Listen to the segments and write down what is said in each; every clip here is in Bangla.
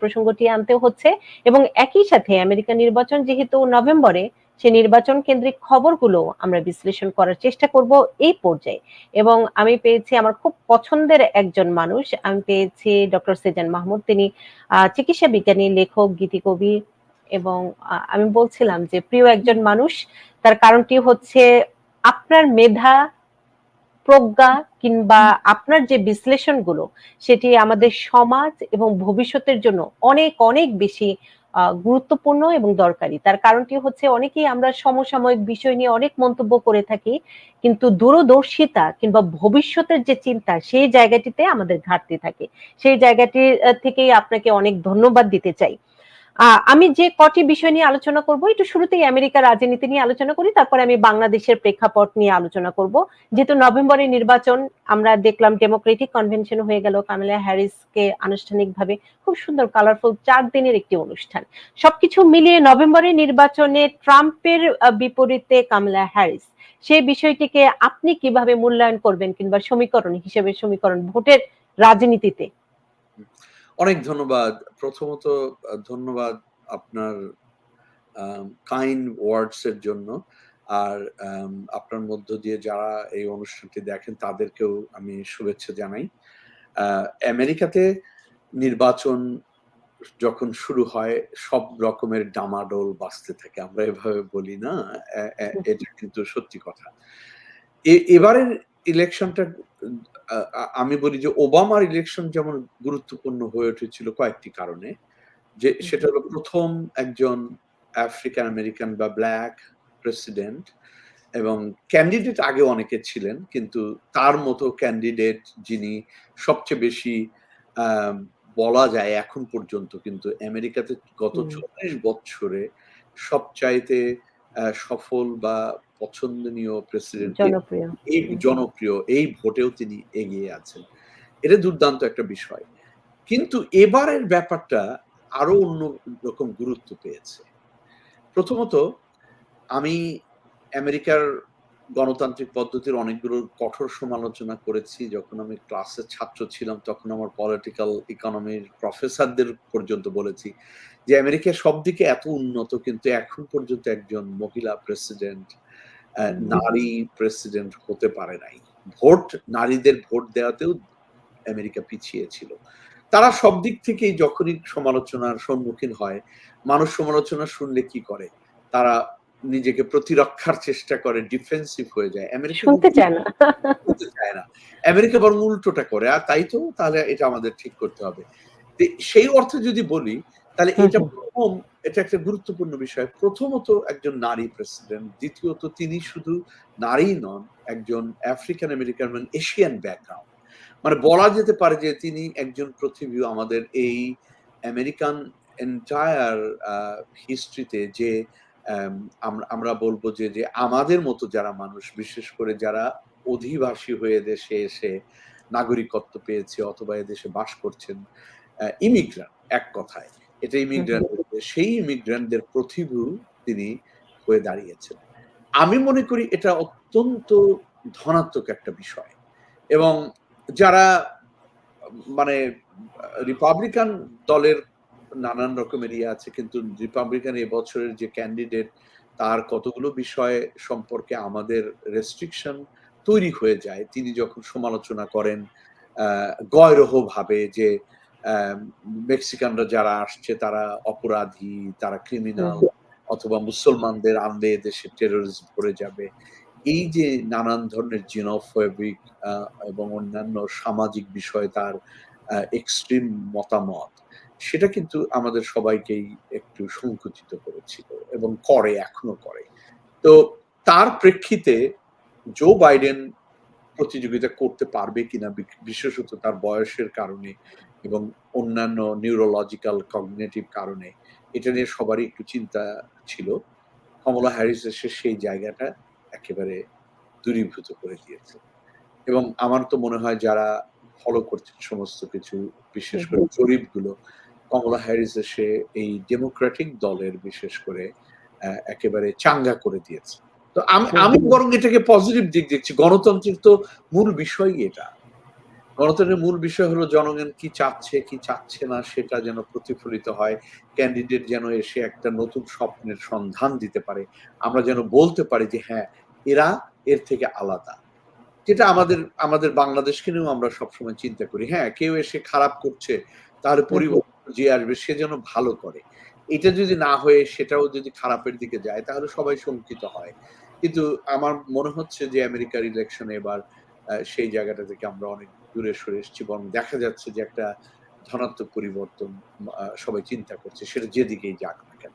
প্রসঙ্গটি আনতে হচ্ছে এবং একই সাথে আমেরিকা নির্বাচন যেহেতু নভেম্বরে, সে নির্বাচন কেন্দ্রিক খবরগুলো আমরা বিশ্লেষণ করার চেষ্টা করব এই পর্যায়ে। এবং আমি পেয়েছি আমার খুব পছন্দের একজন মানুষ, আমি পেয়েছি ডক্টর সেজান মাহমুদ। তিনি চিকিৎসা বিজ্ঞানী, লেখক গীতিকবি এবং আমি বলছিলাম যে প্রিয় একজন মানুষ। তার কারণটি হচ্ছে আপনার মেধা প্রজ্ঞা কিংবা আপনার যে বিশ্লেষণগুলো, সেটি আমাদের সমাজ এবং ভবিষ্যতের জন্য অনেক অনেক বেশি গুরুত্বপূর্ণ এবং দরকারি। তার কারণটি হচ্ছে অনেকেই আমরা সমসাময়িক বিষয় নিয়ে অনেক মন্তব্য করে থাকি, কিন্তু দূরদর্শিতা কিংবা ভবিষ্যতের যে চিন্তা, সেই জায়গাটিতে আমাদের ঘাটতি থাকে। সেই জায়গাটি থেকেই আপনাকে অনেক ধন্যবাদ দিতে চাই। আমি যে কটি বিষয় নিয়ে আলোচনা করব, একটু শুরুতেই আমেরিকার রাজনীতি নিয়ে আলোচনা করি, তারপরে আমি বাংলাদেশের প্রেক্ষাপট নিয়ে আলোচনা করব। যেহেতু নভেম্বরের নির্বাচন, আমরা দেখলাম ডেমোক্রেটিক কনভেনশন হয়ে গেল কামেলা হ্যারিসকে আনুষ্ঠানিকভাবে খুব সুন্দর কালারফুল চার দিনের একটি অনুষ্ঠান। সবকিছু মিলিয়ে নভেম্বরের নির্বাচনে ট্রাম্পের বিপরীতে কামলা হ্যারিস সেই বিষয়টিকে আপনি কীভাবে মূল্যায়ন করবেন কিংবা সমীকরণ হিসেবে সমীকরণ ভোটের রাজনীতিতে অনেক ধন্যবাদ। প্রথমত, ধন্যবাদ আপনার কাইন্ড ওয়ার্ডস এর জন্য। আর আপনার মধ্য দিয়ে যারা এই অনুষ্ঠানটি দেখেন, তাদেরকেও আমি শুভেচ্ছা জানাই। আমেরিকাতে নির্বাচন যখন শুরু হয়, সব রকমের ডামাডোল বাঁচতে থাকে। আমরা এভাবে বলি না এটা কিন্তু সত্যি কথা। এবারের ইলেকশনটা আমি বলি যে ওবামার ইলেকশন যেমন গুরুত্বপূর্ণ হয়ে উঠেছিল কয়েকটি কারণে যে সেটা হলো প্রথম একজন আফ্রিকান আমেরিকান বা ব্ল্যাক প্রেসিডেন্ট এবং ক্যান্ডিডেট আগে অনেকে ছিলেন কিন্তু তার মতো ক্যান্ডিডেট যিনি সবচেয়ে বেশি বলা যায় এখন পর্যন্ত কিন্তু আমেরিকাতে গত চল্লিশ বছরে সবচাইতে সফল বা পছন্দনীয় প্রেসিডেন্ট এই জনপ্রিয় এই ভোটেও তিনি এগিয়ে আছেন। এটা দুর্দান্ত একটা বিষয়। কিন্তু এবারের ব্যাপারটা আরও অন্য রকম গুরুত্ব পেয়েছে। প্রথমত আমি আমেরিকার গণতান্ত্রিক পদ্ধতির অনেকগুলো কঠোর সমালোচনা করেছি। যখন আমি ক্লাসের ছাত্র ছিলাম তখন আমার পলিটিক্যাল ইকোনমির প্রফেসরদের পর্যন্ত বলেছি যে আমেরিকা সব দিকে এত উন্নত কিন্তু এখন পর্যন্ত একজন মহিলা প্রেসিডেন্ট নারী প্রেসিডেন্ট হতে পারে নাই। ভোট নারীদের ভোট দেওয়াতেও আমেরিকা পিছিয়ে ছিল। তারা সব দিক থেকেই যখনই সমালোচনার সম্মুখীন হয় মানুষ সমালোচনা শুনলে কি করে? তারা নিজেকে প্রতিরক্ষার চেষ্টা করে ডিফেন্সিভ হয়ে যায়। আমেরিকা শুনতে চায় না। চায় না। আমেরিকা বরং উল্টোটা করে। আর তাই তো? তাহলে এটা আমাদের ঠিক করতে হবে। সেই অর্থে যদি বলি তাহলে এটা প্রথম এটা একটা গুরুত্বপূর্ণ বিষয়। প্রথমত একজন নারী প্রেসিডেন্ট দ্বিতীয়ত তিনি শুধু নারী নন একজন আফ্রিকান আমেরিকান মানে এশিয়ান ব্যাকগ্রাউন্ড মানে বলা যেতে পারে যে তিনি একজন পৃথিবী আমাদের এই আমেরিকান এন্টায়ার হিস্ট্রিতে যে আমরা বলব যে যে আমাদের মতো যারা মানুষ বিশেষ করে যারা অধিবাসী হয়ে দেশে এসে নাগরিকত্ব পেয়েছে অথবা এদেশে বাস করছেন ইমিগ্রান্ট এক কথায়। এটা ইমিগ্রান্ট সেই ইমিগ্রান্টদের প্রতিভু তিনি হয়ে দাঁড়িয়েছেন। আমি মনে করি এটা অত্যন্ত ধনাত্মক একটা বিষয়। এবং যারা মানে রিপাবলিকান দলের নানান রকমের ইয়ে আছে, কিন্তু রিপাবলিকান এবছরের যে ক্যান্ডিডেট তার কতগুলো বিষয় সম্পর্কে আমাদের রেস্ট্রিকশন তৈরি হয়ে যায়। তিনি যখন সমালোচনা করেন গয়রহ ভাবে যে মেক্সিকানরা যারা আসছে তারা অপরাধী তারা ক্রিমিনাল অথবা মুসলমানদের আনলে দেশে টেরোরিজম করে যাবে। এই যে নানান ধরনের জিনোফোবিক এবং অন্যান্য সামাজিক বিষয় তার এক্সট্রিম মতামত সেটা কিন্তু আমাদের সবাইকেই একটু সংকুচিত করেছিল এবং করে এখনও করে। তো তার প্রেক্ষিতে জো বাইডেন প্রতিযোগিতা করতে পারবে কিনা বিশেষত তার বয়সের কারণে এবং অন্যান্য নিউরোলজিক্যাল কগনেটিভ কারণে এটা নিয়ে সবারই একটু চিন্তা ছিল। কমলা হ্যারিস এসে সেই জায়গাটা একেবারে দূরীভূত করে দিয়েছে। এবং আমার তো মনে হয় যারা ফলো করছেন সমস্ত কিছু বিশেষ করে জরিপগুলো কমলা হ্যারিস এসে এই ডেমোক্রেটিক দলের বিশেষ করে একেবারে চাঙ্গা করে দিয়েছে। তো আমি আমি বরং এটাকে পজিটিভ দিক দেখছি। গণতন্ত্রের তো মূল বিষয়ই এটা। গণতন্ত্রের মূল বিষয় হলো জনগণ কি চাচ্ছে কি চাচ্ছে না সেটা যেন প্রতিফলিত হয়। ক্যান্ডিডেট যেন এসে একটা নতুন স্বপ্নের সন্ধান দিতে পারে। আমরা যেন বলতে পারি যে হ্যাঁ এরা এর থেকে আলাদা। যেটা আমাদের আমাদের বাংলাদেশকে নিয়েও আমরা সবসময় চিন্তা করি। হ্যাঁ কেউ এসে খারাপ করছে তাহলে পরিবর্তন যে আসবে সে যেন ভালো করে। এটা যদি না হয়ে সেটাও যদি খারাপের দিকে যায় তাহলে সবাই শঙ্কিত হয়। কিন্তু আমার মনে হচ্ছে যে আমেরিকার ইলেকশনে এবার সেই জায়গাটা থেকে আমরা অনেক দূরে সরে এসেছি বরং দেখা যাচ্ছে যে একটা ধনাত্মক পরিবর্তন সবাই চিন্তা করছে সেটা যেদিকেই যাক না কেন।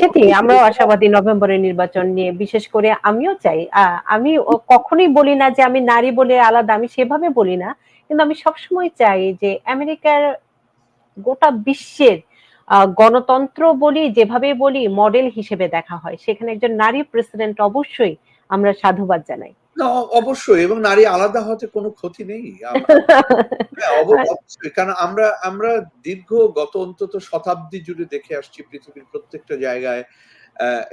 সেটি আমরাও আশাবাদী নভেম্বরের নির্বাচন নিয়ে বিশেষ করে আমিও চাই আমি কখনোই বলি না যে আমি নারী বলে আলাদা আমি সেভাবে বলি না কিন্তু আমি সবসময় চাই যে আমেরিকার গোটা বিশ্বের গণতন্ত্র বলি যেভাবে বলি মডেল হিসেবে দেখা হয়। সেখানে একজন নারী প্রেসিডেন্ট অবশ্যই আমরা সাধুবাদ জানাই। না অবশ্যই এবং নারী আলাদা হতে কোনো ক্ষতি নেই। হ্যাঁ, অবশ্যই কারণ আমরা আমরা দীর্ঘ গত অন্তত শতাব্দী জুড়ে দেখে আসছি পৃথিবীর প্রত্যেকটা জায়গায়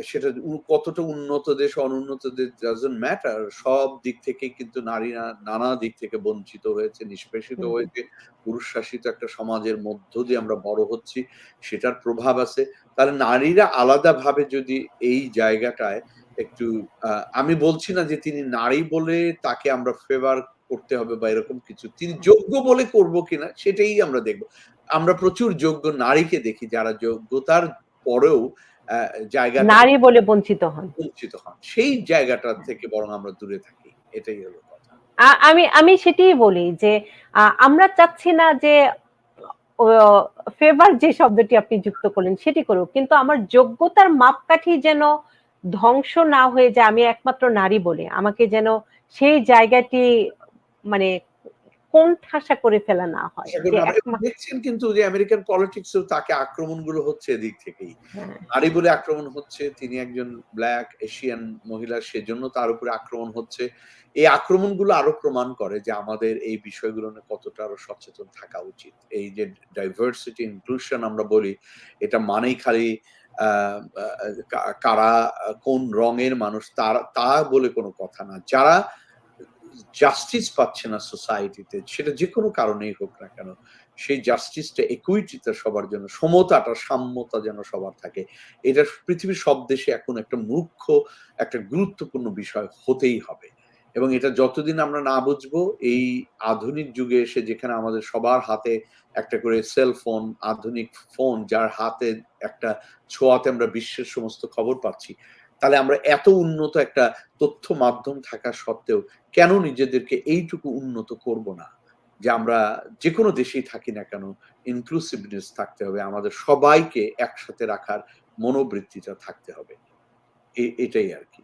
সেটা কতটা উন্নত দেশ অনুন্নত দেশ ডাজন্ট ম্যাটার সব দিক থেকে কিন্তু নারীরা নানা দিক থেকে বঞ্চিত হয়েছে নিষ্পেষিত হয়েছে পুরুষ শাসিত একটা সমাজের মধ্য দিয়ে আমরা বড় হচ্ছি সেটার প্রভাব আছে। তাহলে নারীরা আলাদাভাবে যদি এই জায়গাটায় একটু আহ, আমি বলছি না যে তিনি নারী বলে তাকে আমরা ফেভার করতে হবে বা এরকম কিছু। তিনি যোগ্য বলে করব কিনা সেটাই আমরা দেখব। আমরা প্রচুর যোগ্য নারীকে দেখি যারা যোগ্যতার পরেও আহ, জায়গাটা নারী বলে বঞ্চিত হন। বঞ্চিত হন। সেই জায়গাটা থেকে বরং আমরা দূরে থাকি। এটাই হলো কথা। আমি আমি সেটাই বলি যে আমরা চাচ্ছি না যে ফেভার যে শব্দটি আপনি যুক্ত করলেন সেটি করুক কিন্তু আমার যোগ্যতার মাপকাঠি যেন ধ্বংস না হয়ে যায় আমি একমাত্র নারী বলে। আমাকে যেন সেই জায়গাটি মানে কোন ঠাসা করে ফেলা না হয়। একমা- দেখছেন কিন্তু যে আমেরিকান তাকে আক্রমণগুলো হচ্ছে এদিক থেকেই। হ্যাঁ, নারী বলে আক্রমণ হচ্ছে তিনি একজন ব্ল্যাক এশিয়ান মহিলা সেজন্য তার উপরে আক্রমণ হচ্ছে। এই আক্রমণগুলো আরও প্রমাণ করে যে আমাদের এই বিষয়গুলো নিয়ে কতটা আরও সচেতন থাকা উচিত। এই যে ডাইভার্সিটি ইনক্লুশন আমরা বলি এটা মানেই খালি কারা, কোন রঙের মানুষ, তার, তা বলে কোনো কথা না। যারা জাস্টিস পাচ্ছে না সোসাইটিতে সেটা যে কোনো কারণেই হোক না কেন, সেই জাস্টিসটা একুইটিটা সবার জন্য, সমতাটা, সাম্যতা যেন সবার থাকে। এটা পৃথিবীর সব দেশে এখন একটা মুখ্য, একটা গুরুত্বপূর্ণ বিষয় হতেই হবে। এবং এটা যতদিন আমরা না বুঝব, এই আধুনিক যুগে এসে যেখানে আমাদের সবার হাতে একটা করে সেল ফোন আধুনিক ফোন যার হাতে একটা ছোঁয়াতে আমরা বিশ্বের সমস্ত খবর পাচ্ছি, তাহলে আমরা এত উন্নত একটা তথ্য মাধ্যম থাকা সত্ত্বেও কেন নিজেদেরকে এইটুকু উন্নত করব না? যে আমরা যে কোনো দেশেই থাকি না কেন ইনক্লুসিভনেস থাকতে হবে, আমাদের সবাইকে একসাথে রাখার মনোবৃত্তিটা থাকতে হবে। এটাই আর কি।